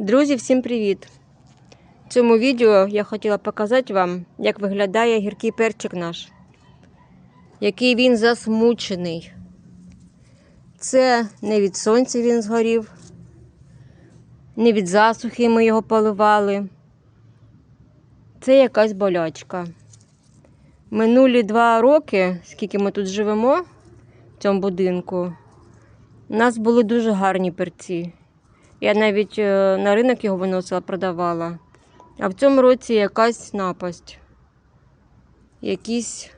Друзі, всім привіт! В цьому відео я хотіла показати вам, як виглядає гіркий перчик наш, який він засмучений. Це не від сонця він згорів, не від засухи ми його поливали. Це якась болячка. Минулі два роки, скільки ми тут живемо, в цьому будинку, у нас були дуже гарні перці. Я навіть е, на ринок його виносила, продавала. А в цьому році якась напасть. Якісь,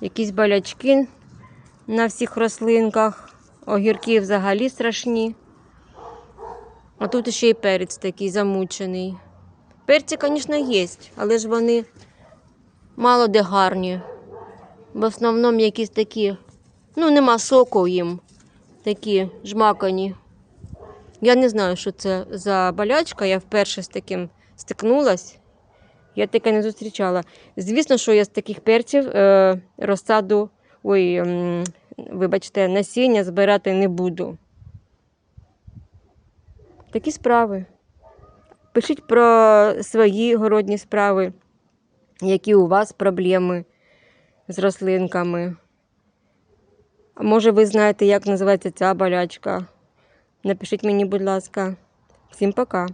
якісь болячки на всіх рослинках. Огірки взагалі страшні. А тут ще й перець такий замучений. Перці, звісно, є, але ж вони мало де гарні. В основному якісь такі, ну, нема соку їм, такі жмакані. Я не знаю, що це за болячка. Я вперше з таким стикнулась. Я таке не зустрічала. Звісно, що я з таких перців е, розсаду, ой, м, вибачте, насіння збирати не буду. Такі справи. Пишіть про свої городні справи, які у вас проблеми з рослинками. А може, ви знаєте, як називається ця болячка? Напишіть мені, будь ласка. Всім пока.